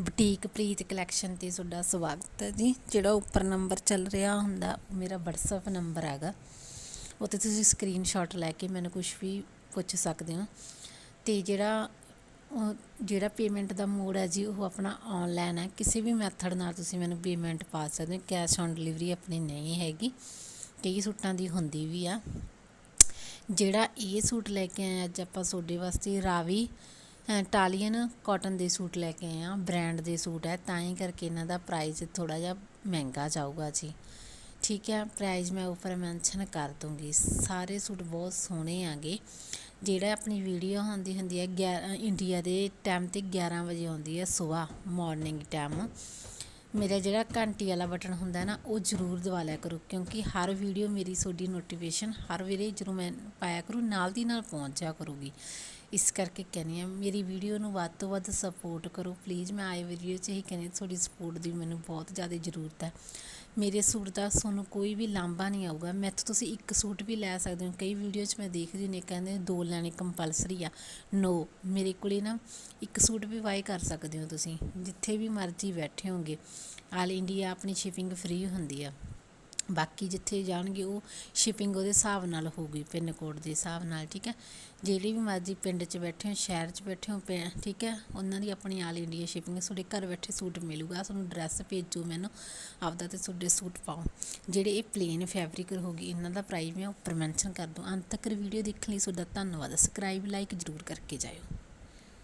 Boutique ਪ੍ਰੀਤ collection ਤੇ ਤੁਹਾਡਾ ਸਵਾਗਤ ਹੈ ਜੀ। ਜਿਹੜਾ ਉੱਪਰ ਨੰਬਰ ਚੱਲ ਰਿਹਾ ਹੁੰਦਾ, ਉਹ ਮੇਰਾ WhatsApp ਨੰਬਰ ਹੈਗਾ। ਉੱਤੇ ਤੁਸੀਂ ਸਕਰੀਨਸ਼ਾਟ ਲੈ ਕੇ ਮੈਨੂੰ ਕੁਝ ਵੀ ਪੁੱਛ ਸਕਦੇ ਹੋ। ਤੇ ਜਿਹੜਾ, ਉਹ ਜਿਹੜਾ ਪੇਮੈਂਟ ਦਾ ਮੋਡ ਹੈ ਜੀ, ਉਹ ਆਪਣਾ ਆਨਲਾਈਨ ਹੈ। ਕਿਸੇ ਵੀ ਮੈਥਡ ਨਾਲ ਤੁਸੀਂ ਮੈਨੂੰ ਪੇਮੈਂਟ ਪਾ ਸਕਦੇ ਹੋ। ਕੈਸ਼ ਔਨ ਡਿਲੀਵਰੀ ਆਪਣੀ ਨਹੀਂ ਹੈਗੀ। ਕਈ ਸੂਟਾਂ ਦੀ ਹੁੰਦੀ ਵੀ ਆ। ਜਿਹੜਾ ਇਹ ਸੂਟ ਲੈ ਕੇ ਆਏ ਅੱਜ ਆਪਾਂ ਤੁਹਾਡੇ ਵਾਸਤੇ ਰਾਵੀ ਟਾਲੀਅਨ ਕੋਟਨ ਦੇ ਸੂਟ ਲੈ ਕੇ ਆਏ ਹਾਂ ਬ੍ਰੈਂਡ ਦੇ ਸੂਟ ਹੈ, ਤਾਂ ਹੀ ਕਰਕੇ ਇਹਨਾਂ ਦਾ ਪ੍ਰਾਈਜ਼ ਥੋੜ੍ਹਾ ਜਿਹਾ ਮਹਿੰਗਾ ਜਾਊਗਾ ਜੀ। ਠੀਕ ਹੈ ਪ੍ਰਾਈਜ਼ ਮੈਂ ਉੱਪਰ ਮੈਂਸ਼ਨ ਕਰ ਦੂੰਗੀ ਸਾਰੇ ਸੂਟ ਬਹੁਤ ਸੋਹਣੇ ਆਗੇ ਜਿਹੜਾ ਆਪਣੀ ਵੀਡੀਓ ਹੁੰਦੀ ਹੁੰਦੀ ਹੈ 11 ਇੰਡੀਆ ਦੇ ਟਾਈਮ ਤੇ 11 ਵਜੇ ਆਉਂਦੀ ਹੈ ਸਵੇਰ ਮਾਰਨਿੰਗ ਟਾਈਮ ਮੇਰਾ ਜਿਹੜਾ ਘੰਟੀ ਵਾਲਾ ਬਟਨ ਹੁੰਦਾ ਨਾ, ਉਹ ਜ਼ਰੂਰ ਦਬਾ ਲਿਆ ਕਰੋ, ਕਿਉਂਕਿ ਹਰ ਵੀਡੀਓ ਮੇਰੀ ਤੁਹਾਡੀ ਨੋਟੀਫਿਕੇਸ਼ਨ ਹਰ ਵੇਲੇ ਜਦੋਂ ਮੈਂ ਪਾਇਆ ਕਰੂ, ਨਾਲ ਦੀ ਨਾਲ ਪਹੁੰਚ ਜਾ ਕਰੂਗੀ। ਇਸ ਕਰਕੇ ਕਹਿੰਦੀ ਹਾਂ, ਮੇਰੀ ਵੀਡੀਓ ਨੂੰ ਵੱਧ ਤੋਂ ਵੱਧ ਸਪੋਰਟ ਕਰੋ ਪਲੀਜ਼ ਮੈਂ ਆਏ ਵੀਡੀਓ 'ਚ ਇਹੀ ਕਹਿੰਦੀ ਤੁਹਾਡੀ ਸਪੋਰਟ ਦੀ ਮੈਨੂੰ ਬਹੁਤ ਜ਼ਿਆਦਾ ਜ਼ਰੂਰਤ ਹੈ। ਮੇਰੇ ਸੂਟ ਦਾ ਤੁਹਾਨੂੰ ਕੋਈ ਵੀ ਲਾਂਭਾ ਨਹੀਂ ਆਊਗਾ। ਮੈਥੋਂ ਤੁਸੀਂ ਇੱਕ ਸੂਟ ਵੀ ਲੈ ਸਕਦੇ ਹੋ, ਕਈ ਵੀਡੀਓ 'ਚ ਮੈਂ ਦੇਖਦੀ ਨੇ ਕਹਿੰਦੇ ਦੋ ਲੈਣੇ ਕੰਪਲਸਰੀ ਆ। ਨੋ ਮੇਰੇ ਕੋਲੇ ਨਾ ਇੱਕ ਸੂਟ ਵੀ ਬਾਈ ਕਰ ਸਕਦੇ ਹੋ ਤੁਸੀਂ, ਜਿੱਥੇ ਵੀ ਮਰਜ਼ੀ ਬੈਠੇ ਹੋਗੇ ਆਲ ਇੰਡੀਆ ਆਪਣੀ ਸ਼ਿਪਿੰਗ ਫ੍ਰੀ ਹੁੰਦੀ ਆ। ਬਾਕੀ ਜਿੱਥੇ ਜਾਣਗੇ ਉਹ ਸ਼ਿਪਿੰਗ ਉਹਦੇ ਹਿਸਾਬ ਨਾਲ ਹੋਊਗੀ, ਪਿੰਨ ਕੋਡ ਦੇ ਹਿਸਾਬ ਨਾਲ, ਠੀਕ ਹੈ? ਜਿਹੜੀ ਵੀ ਮਰਜ਼ੀ ਪਿੰਡ 'ਚ ਬੈਠੇ ਹੋ, ਸ਼ਹਿਰ 'ਚ ਬੈਠੇ ਹੋ, ਪੈ- ਠੀਕ ਹੈ? ਉਹਨਾਂ ਦੀ ਆਪਣੀ ਆਲ ਇੰਡੀਆ ਸ਼ਿਪਿੰਗ ਤੁਹਾਡੇ ਘਰ ਬੈਠੇ ਸੂਟ ਮਿਲੂਗਾ, ਤੁਹਾਨੂੰ ਡਰੈਸ ਭੇਜੋ ਮੈਨੂੰ, ਆਪਦਾ ਤੇ ਤੁਹਾਡੇ ਸੂਟ ਪਾਓ। ਜਿਹੜੇ ਇਹ ਪਲੇਨ ਫੈਬਰਿਕ ਹੋਗੀ ਇਹਨਾਂ ਦਾ ਪ੍ਰਾਈਸ ਮੈਂ ਉੱਪਰ ਮੈਂਸ਼ਨ ਕਰ ਦੂੰ ਅੰਤ ਤੱਕ ਵੀਡੀਓ ਦੇਖਣ ਲਈ ਤੁਹਾਡਾ ਧੰਨਵਾਦ ਸਬਸਕ੍ਰਾਈਬ ਲਾਈਕ ਜ਼ਰੂਰ ਕਰਕੇ ਜਾਇਓ।